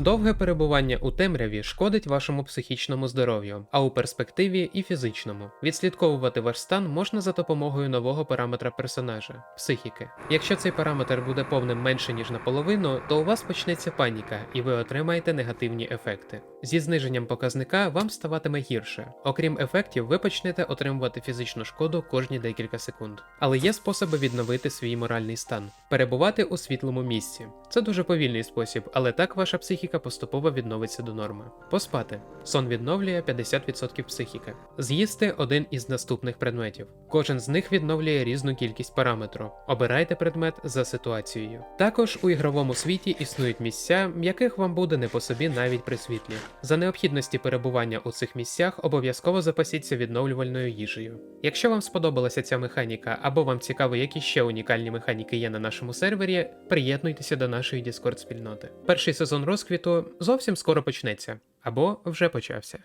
Довге перебування у темряві шкодить вашому психічному здоров'ю, а у перспективі і фізичному. Відслідковувати ваш стан можна за допомогою нового параметра персонажа психіки. Якщо цей параметр буде повним менше ніж наполовину, то у вас почнеться паніка, і ви отримаєте негативні ефекти. Зі зниженням показника вам ставатиме гірше. Окрім ефектів, ви почнете отримувати фізичну шкоду кожні декілька секунд. Але є способи відновити свій моральний стан, перебувати у світлому місці. Це дуже повільний спосіб, але так ваша психіка поступово відновиться до норми. Поспати. Сон відновлює 50% психіки. З'їсти один із наступних предметів. Кожен з них відновлює різну кількість параметру. Обирайте предмет за ситуацією. Також у ігровому світі існують місця, яких вам буде не по собі навіть при світлі. За необхідності перебування у цих місцях обов'язково запасіться відновлювальною їжею. Якщо вам сподобалася ця механіка або вам цікаво, які ще унікальні механіки є на нашому сервері, приєднуйтеся до нашої Discord спільноти. Перший сезон розквіту зовсім скоро почнеться або вже почався.